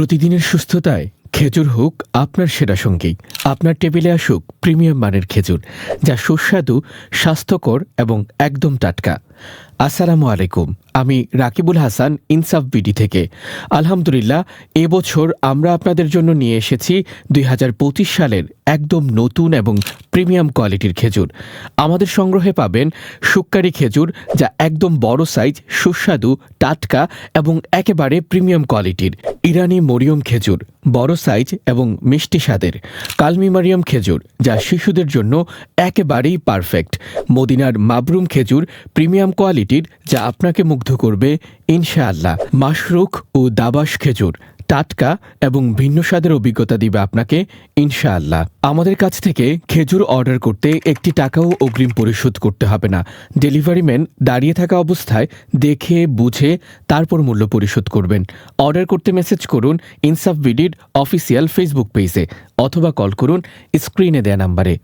প্রতিদিনের সুস্থতায় খেজুর হোক, আপনার সেরা সঙ্গী। আপনার টেবিলে আসুক প্রিমিয়াম মানের খেজুর, যা সুস্বাদু, স্বাস্থ্যকর এবং একদম টাটকা। আসসালামু আলাইকুম, আমি রাকিবুল হাসান, ইনসাফ বিডি থেকে। আলহামদুলিল্লাহ এবছর আমরা আপনাদের জন্য নিয়ে এসেছি দুই হাজার পঁচিশ সালের একদম নতুন এবং প্রিমিয়াম কোয়ালিটির খেজুর। আমাদের সংগ্রহে পাবেন শুক্কারি খেজুর যা একদম বড় সাইজ, সুস্বাদু, টাটকা এবং একেবারে প্রিমিয়াম কোয়ালিটির। ইরানি মরিয়ম খেজুর, বড় সাইজ এবং মিষ্টি স্বাদের। কালমি মারিয়াম খেজুর, যা শিশুদের জন্য একেবারেই পারফেক্ট। মদিনার মাবরুম খেজুর প্রিমিয়াম কোয়ালিটির যা আপনাকে মুগ্ধ করবে, ইনশাআল্লাহ। মাশরুখ ও দাবাস খেজুর, টাটকা এবং ভিন্ন স্বাদের অভিজ্ঞতা দিবে আপনাকে, ইনশাআল্লাহ। আমাদের কাছ থেকে খেজুর অর্ডার করতে একটি টাকাও অগ্রিম পরিশোধ করতে হবে না। ডেলিভারি ম্যান দাঁড়িয়ে থাকা অবস্থায় দেখে, বুঝে, তারপর মূল্য পরিশোধ করবেন। অর্ডার করতে মেসেজ করুন ইনসাফ বিডির অফিসিয়াল ফেসবুক পেজে অথবা কল করুন স্ক্রিনে দেয়া নাম্বারে।